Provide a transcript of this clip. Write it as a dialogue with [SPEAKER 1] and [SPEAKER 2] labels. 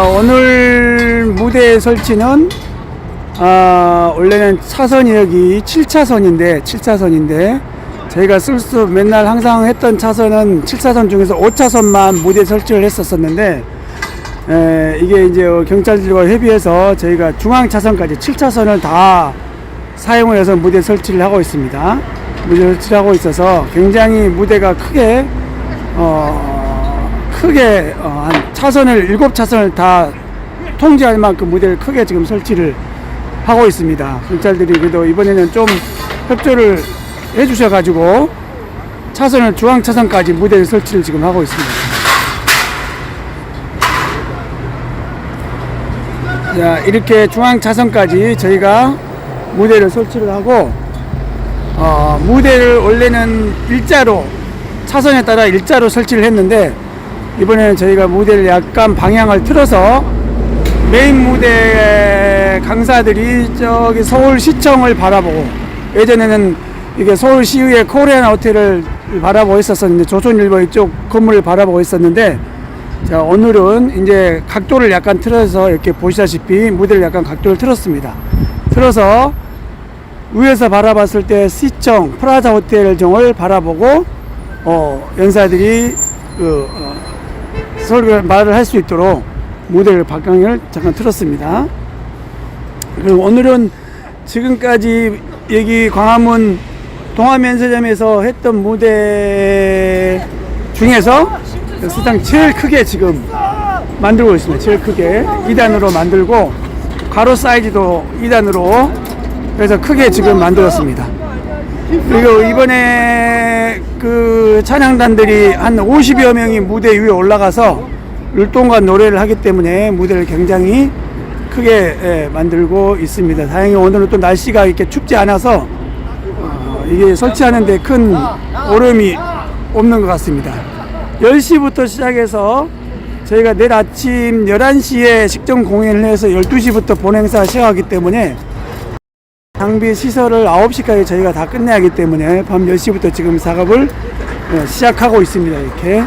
[SPEAKER 1] 어, 오늘 무대 설치는 아, 원래는 차선이 여기 7차선인데 7차선인데 저희가 쓸 수 맨날 항상 했던 차선은 7차선 중에서 5차선만 무대 설치를 했었었는데 에, 이게 이제 경찰들과 협의해서 저희가 중앙 차선까지 7차선을 다 사용을 해서 무대 설치를 하고 있습니다. 무대 설치를 하고 있어서 굉장히 무대가 크게 어, 크게 어, 한 차선을 일곱 차선을 다 통제할 만큼 무대를 크게 지금 설치를 하고 있습니다. 경찰들이 그래도 이번에는 좀 협조를 해주셔가지고 차선을 중앙 차선까지 무대를 설치를 지금 하고 있습니다. 자 이렇게 중앙 차선까지 저희가 무대를 설치를 하고 어, 무대를 원래는 일자로 차선에 따라 일자로 설치를 했는데 이번에는 저희가 무대를 약간 방향을 틀어서 메인 무대 강사들이 저기 서울시청을 바라보고 예전에는 이게 서울시의회 코리안 호텔을 바라보고 있었었는데 조선일보 이쪽 건물을 바라보고 있었는데 자 오늘은 이제 각도를 약간 틀어서 이렇게 보시다시피 무대를 약간 각도를 틀었습니다. 틀어서 위에서 바라봤을 때 시청 프라자 호텔 정을 바라보고 어, 연사들이 그 어, 서로 말을 할 수 있도록 무대를 방향을 잠깐 틀었습니다. 그리고 오늘은 지금까지 여기 광화문 동화면세점에서 했던 무대 중에서 사상 제일 크게 지금 만들고 있습니다. 제일 크게 2단으로 만들고 가로 사이즈도 2단으로 그래서 크게 지금 만들었습니다. 그리고 이번에 그 찬양단들이 한 50여 명이 무대 위에 올라가서 율동과 노래를 하기 때문에 무대를 굉장히 크게 예, 만들고 있습니다. 다행히 오늘은 또 날씨가 이렇게 춥지 않아서 어, 이게 설치하는데 큰 오름이 없는 것 같습니다. 10시부터 시작해서 저희가 내일 아침 11시에 식전 공연을 해서 12시부터 본행사 시작하기 때문에 장비 시설을 9시까지 저희가 다 끝내야 하기 때문에 밤 10시부터 지금 작업을 어, 시작하고 있습니다. 이렇게.